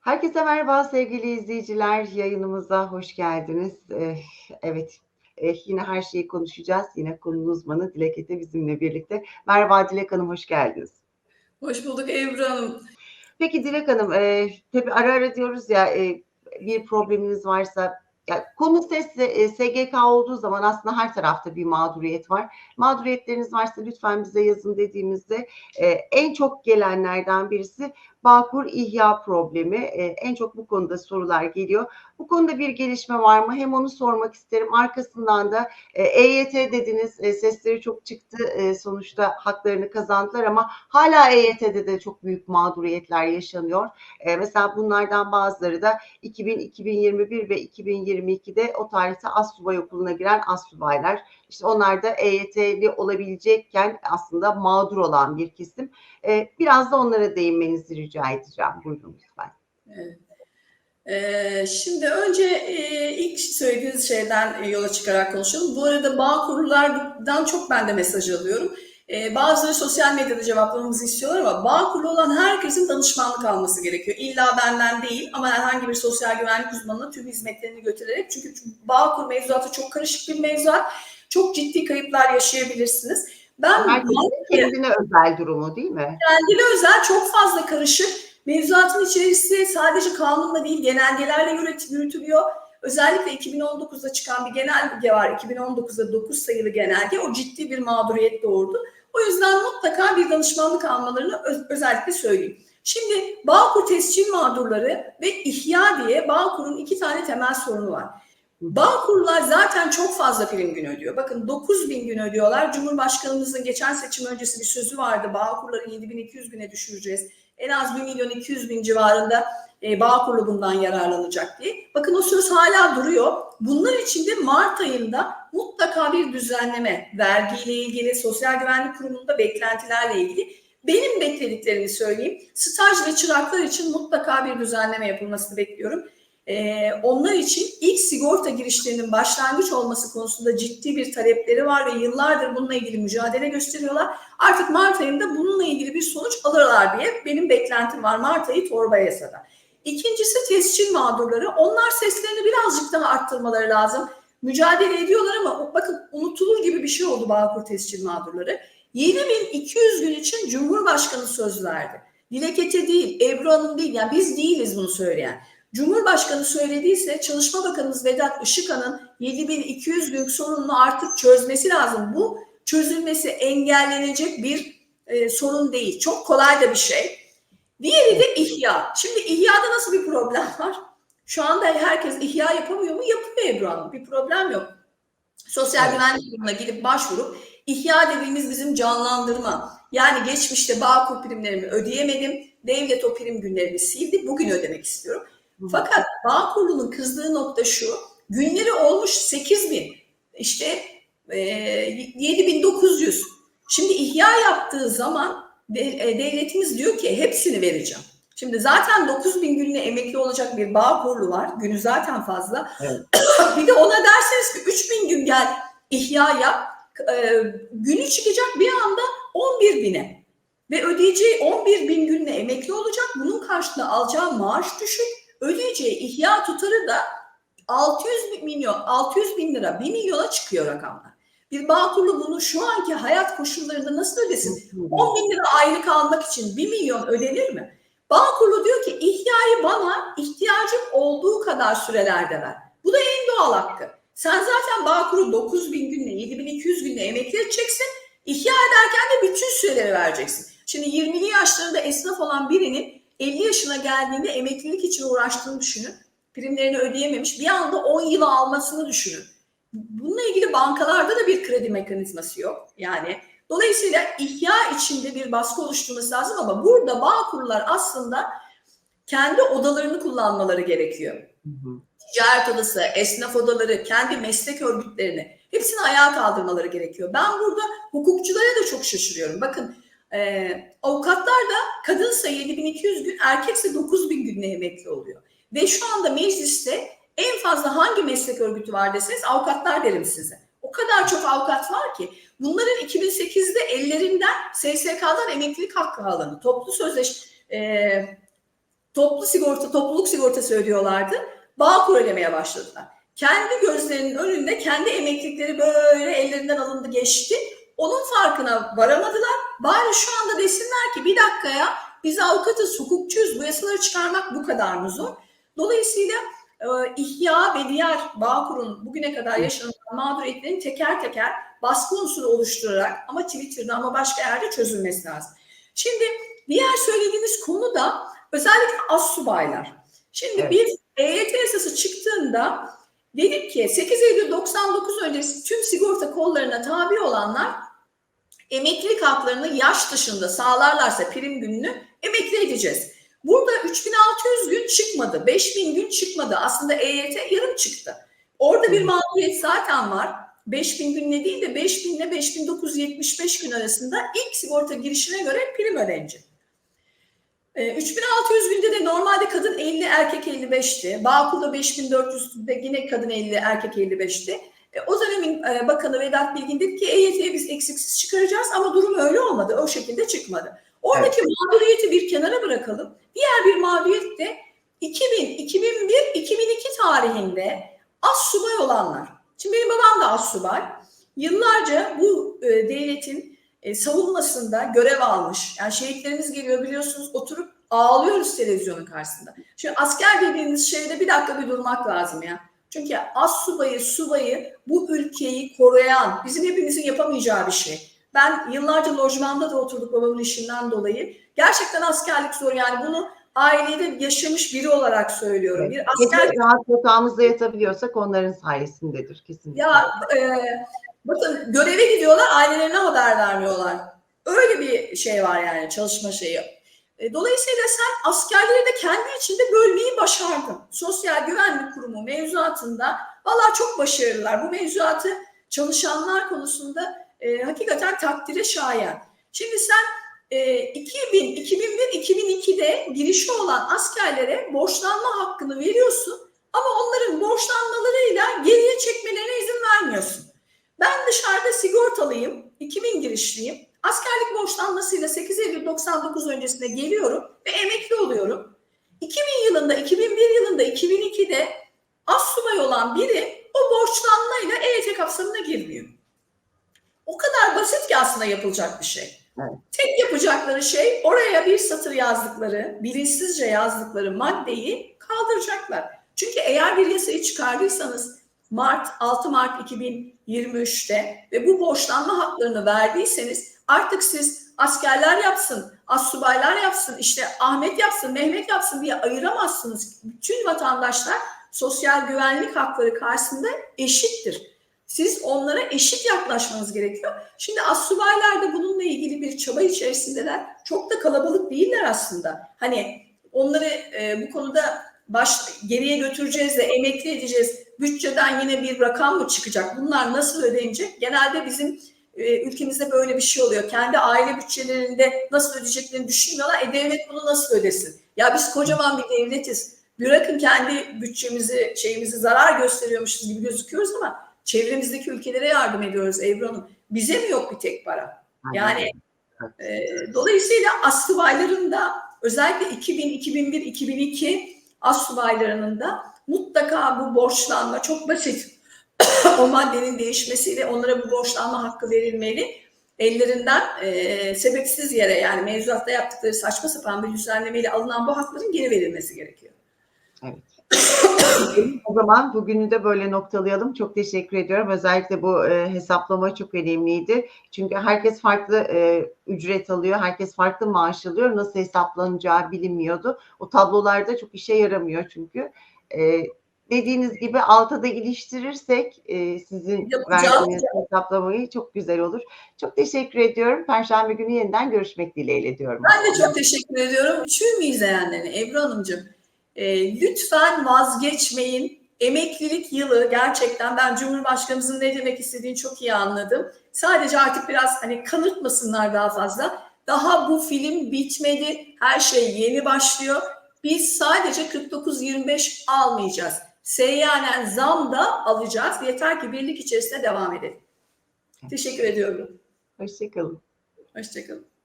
Herkese merhaba sevgili izleyiciler. Yayınımıza hoş geldiniz. Eh, evet, eh, yine her şeyi konuşacağız. Yine konunun uzmanı Dilek Ete bizimle birlikte. Merhaba Dilek Hanım, hoş geldiniz. Hoş bulduk Ebru Hanım. Peki Dilek Hanım, eh, tabii ara ara diyoruz ya eh, bir probleminiz varsa ya konu ses e, SGK olduğu zaman aslında her tarafta bir mağduriyet var. Mağduriyetleriniz varsa lütfen bize yazın dediğimizde e, en çok gelenlerden birisi Bağkur ihya problemi. E, en çok bu konuda sorular geliyor. Bu konuda bir gelişme var mı? Hem onu sormak isterim. Arkasından da e, EYT dediniz. E, sesleri çok çıktı. E, sonuçta haklarını kazandılar ama hala EYT'de de çok büyük mağduriyetler yaşanıyor. E, mesela bunlardan bazıları da 2000, 2021 ve 2022'de o tarihte Assubay Okulu'na giren Assubaylar. İşte onlar da EYT'li olabilecekken aslında mağdur olan bir kesim. E, biraz da onlara değinmenizi rica edeceğim. Buyurun lütfen. Ee, şimdi önce e, ilk söylediğiniz şeyden e, yola çıkarak konuşalım. Bu arada bağ kurullardan çok ben de mesaj alıyorum. Ee, bazıları sosyal medyada cevaplamamızı istiyorlar ama bağ kurulu olan herkesin danışmanlık alması gerekiyor. İlla benden değil ama herhangi bir sosyal güvenlik uzmanına tüm hizmetlerini götürerek. Çünkü bağ kur mevzuatı çok karışık bir mevzuat. Çok ciddi kayıplar yaşayabilirsiniz. Ben Herkesin kendine özel durumu değil mi? kendine özel çok fazla karışık. Mevzuatın içerisi sadece kanunla değil genelgelerle yürüt- yürütülüyor. Özellikle 2019'da çıkan bir genelge var. 2019'da 9 sayılı genelge. O ciddi bir mağduriyet doğurdu. O yüzden mutlaka bir danışmanlık almalarını öz- özellikle söyleyeyim. Şimdi Bağkur tescil mağdurları ve ihya diye Bağkur'un iki tane temel sorunu var. Bağkurlar zaten çok fazla prim günü ödüyor. Bakın 9 bin gün ödüyorlar. Cumhurbaşkanımızın geçen seçim öncesi bir sözü vardı. Bağkurları 7200 güne düşüreceğiz. En az 1 milyon 200 bin civarında e, Bağkurlu bundan yararlanacak diye. Bakın o söz hala duruyor. Bunlar için de Mart ayında mutlaka bir düzenleme, vergiyle ilgili, Sosyal Güvenlik Kurumu'nda beklentilerle ilgili benim beklediklerimi söyleyeyim. Staj ve çıraklar için mutlaka bir düzenleme yapılmasını bekliyorum. Ee, onlar için ilk sigorta girişlerinin başlangıç olması konusunda ciddi bir talepleri var ve yıllardır bununla ilgili mücadele gösteriyorlar. Artık Mart ayında bununla ilgili bir sonuç alırlar diye benim beklentim var Mart ayı torba yasada. İkincisi tescil mağdurları. Onlar seslerini birazcık daha arttırmaları lazım. Mücadele ediyorlar ama bakın unutulur gibi bir şey oldu Bağkur tescil mağdurları. 7200 gün için Cumhurbaşkanı söz verdi. Dilek değil, Ebru Hanım değil. Yani biz değiliz bunu söyleyen. Cumhurbaşkanı söylediyse Çalışma Bakanımız Vedat Işıkhan'ın 7200 gün sorununu artık çözmesi lazım. Bu çözülmesi engellenecek bir e, sorun değil. Çok kolay da bir şey. Diğeri de ihya. Şimdi ihyada nasıl bir problem var? Şu anda herkes ihya yapamıyor mu? Yapıyor Ebru Hanım. Bir problem yok. Sosyal Evet. güvenlik kurumuna gidip başvurup ihya dediğimiz bizim canlandırma. Yani geçmişte Bağkur primlerimi ödeyemedim. Devlet o prim günlerimi sildi. Bugün ödemek istiyorum. Fakat Bağkurlu'nun kızdığı nokta şu. Günleri olmuş 8 bin. İşte e, 7900. Şimdi ihya yaptığı zaman e, devletimiz diyor ki hepsini vereceğim. Şimdi zaten 9 bin günle emekli olacak bir Bağkurlu var. Günü zaten fazla. Evet. bir de ona derseniz ki 3 bin gün gel ihya yap. E, günü çıkacak bir anda 11 bine. Ve ödeyeceği 11 bin günle emekli olacak. Bunun karşılığında alacağı maaş düşük. Ödeyeceği ihya tutarı da 600 bin milyon, 600 bin lira, 1 milyona çıkıyor rakamlar. Bir Bağkurlu bunu şu anki hayat koşullarında nasıl ödesin? 10 bin lira aylık almak için 1 milyon ödenir mi? Bağkurlu diyor ki ihyayı bana ihtiyacım olduğu kadar sürelerde ver. Bu da en doğal hakkı. Sen zaten Bağkur'u 9 bin günle, 7200 günle emekli edeceksin. İhya ederken de bütün süreleri vereceksin. Şimdi 20'li yaşlarında esnaf olan birinin 50 yaşına geldiğinde emeklilik için uğraştığını düşünün. Primlerini ödeyememiş. Bir anda 10 yılı almasını düşünün. Bununla ilgili bankalarda da bir kredi mekanizması yok. Yani dolayısıyla ihya içinde bir baskı oluşturması lazım ama burada bağ kurlar aslında kendi odalarını kullanmaları gerekiyor. Hı hı. Ticaret odası, esnaf odaları, kendi meslek örgütlerini hepsini ayağa kaldırmaları gerekiyor. Ben burada hukukçulara da çok şaşırıyorum. Bakın e, avukatlar da kadınsa 7200 gün, erkekse 9000 günle emekli oluyor. Ve şu anda mecliste en fazla hangi meslek örgütü var deseniz avukatlar derim size. O kadar çok avukat var ki bunların 2008'de ellerinden SSK'dan emeklilik hakkı alanı, toplu sözleş e, toplu sigorta, topluluk sigortası ödüyorlardı. Bağkur ödemeye başladılar. Kendi gözlerinin önünde kendi emeklilikleri böyle ellerinden alındı geçti. Onun farkına varamadılar. Bari şu anda desinler ki bir dakikaya biz avukatız, hukukçuyuz. Bu yasaları çıkarmak bu kadar mı zor? Dolayısıyla e, İhya ve diğer Bağkur'un bugüne kadar yaşanan mağduriyetlerin teker teker baskı unsuru oluşturarak ama Twitter'da ama başka yerde çözülmesi lazım. Şimdi diğer söylediğiniz konu da özellikle assubaylar. Şimdi Evet. biz EYT yasası çıktığında dedik ki 8 Eylül 99 öncesi tüm sigorta kollarına tabi olanlar emeklilik haklarını yaş dışında sağlarlarsa prim gününü emekli edeceğiz. Burada 3600 gün çıkmadı, 5000 gün çıkmadı. Aslında EYT yarım çıktı. Orada bir mağduriyet zaten var. 5000 gün ne değil de 5000 ile 5975 gün arasında ilk sigorta girişine göre prim ödenecek. Ee, 3600 günde de normalde kadın 50 erkek 55'ti. Bağkur'da 5400'de yine kadın 50 erkek 55'ti. E, o dönemin e, bakanı Vedat Bilgin dedi ki EYT'yi biz eksiksiz çıkaracağız ama durum öyle olmadı. O şekilde çıkmadı. Oradaki mağduriyeti bir kenara bırakalım. Diğer bir mağduriyet de 2000, 2001, 2002 tarihinde az subay olanlar. Şimdi benim babam da az subay. Yıllarca bu e, devletin e, savunmasında görev almış. Yani şehitlerimiz geliyor biliyorsunuz oturup ağlıyoruz televizyonun karşısında. Şimdi asker dediğiniz şeyde bir dakika bir durmak lazım ya. Çünkü az subayı, subayı bu ülkeyi koruyan, bizim hepimizin yapamayacağı bir şey. Ben yıllarca lojmanda da oturduk babamın işinden dolayı. Gerçekten askerlik zor yani bunu ailede yaşamış biri olarak söylüyorum. Bir asker rahat yatağımızda yatabiliyorsak onların sayesindedir kesinlikle. ya e, bakın göreve gidiyorlar ailelerine haber vermiyorlar. Öyle bir şey var yani çalışma şeyi. E, dolayısıyla sen askerleri de kendi içinde bölmeyi başardın. Sosyal Güvenlik Kurumu mevzuatında valla çok başarılılar. Bu mevzuatı çalışanlar konusunda e, hakikaten takdire şayan. Şimdi sen e, 2000, 2001, 2002'de girişi olan askerlere borçlanma hakkını veriyorsun ama onların borçlanmalarıyla geriye çekmelerine izin vermiyorsun. Ben dışarıda sigortalıyım, 2000 girişliyim. Askerlik borçlanmasıyla 8 Eylül 99 öncesinde geliyorum ve emekli oluyorum. 2000 yılında, 2001 yılında, 2002'de az subay olan biri o borçlanmayla EYT kapsamına girmiyor. O kadar basit ki aslında yapılacak bir şey. Evet. Tek yapacakları şey oraya bir satır yazdıkları, bilinçsizce yazdıkları maddeyi kaldıracaklar. Çünkü eğer bir yasayı çıkardıysanız Mart 6 Mart 2023'te ve bu borçlanma haklarını verdiyseniz artık siz askerler yapsın, assubaylar yapsın, işte Ahmet yapsın, Mehmet yapsın diye ayıramazsınız. Bütün vatandaşlar sosyal güvenlik hakları karşısında eşittir. Siz onlara eşit yaklaşmanız gerekiyor. Şimdi assubaylar da bununla ilgili bir çaba içerisindeler. Çok da kalabalık değiller aslında. Hani onları e, bu konuda baş geriye götüreceğiz de emekli edeceğiz. Bütçeden yine bir rakam mı çıkacak? Bunlar nasıl ödenecek? Genelde bizim ülkemizde böyle bir şey oluyor. Kendi aile bütçelerinde nasıl ödeyeceklerini düşünmüyorlar. E devlet bunu nasıl ödesin? Ya biz kocaman bir devletiz. Bırakın kendi bütçemizi, şeyimizi zarar gösteriyormuşuz gibi gözüküyoruz ama çevremizdeki ülkelere yardım ediyoruz Ebru Hanım. Bize mi yok bir tek para? Yani e, dolayısıyla astsubayların da özellikle 2000, 2001, 2002 astsubaylarının da mutlaka bu borçlanma çok basit. O maddenin değişmesiyle onlara bu borçlanma hakkı verilmeli. Ellerinden e, sebepsiz yere yani mevzuatta yaptıkları saçma sapan bir düzenlemeyle alınan bu hakların geri verilmesi gerekiyor. O zaman bugünü de böyle noktalayalım. Çok teşekkür ediyorum. Özellikle bu e, hesaplama çok önemliydi. Çünkü herkes farklı e, ücret alıyor, herkes farklı maaş alıyor. Nasıl hesaplanacağı bilinmiyordu. O tablolarda çok işe yaramıyor çünkü. E, dediğiniz gibi alta da iliştirirsek e, sizin Yapacağız. verdiğiniz hesaplamayı çok güzel olur. Çok teşekkür ediyorum. Perşembe günü yeniden görüşmek dileğiyle diyorum. Ben de çok teşekkür ediyorum. Tüm izleyenlerine Ebru Hanımcığım e, lütfen vazgeçmeyin. Emeklilik yılı gerçekten ben Cumhurbaşkanımızın ne demek istediğini çok iyi anladım. Sadece artık biraz hani kanırtmasınlar daha fazla. Daha bu film bitmedi. Her şey yeni başlıyor. Biz sadece 49-25 almayacağız. Seyyanen zam da alacağız. Yeter ki birlik içerisinde devam edelim. Teşekkür ediyorum. Hoşçakalın. Hoşçakalın.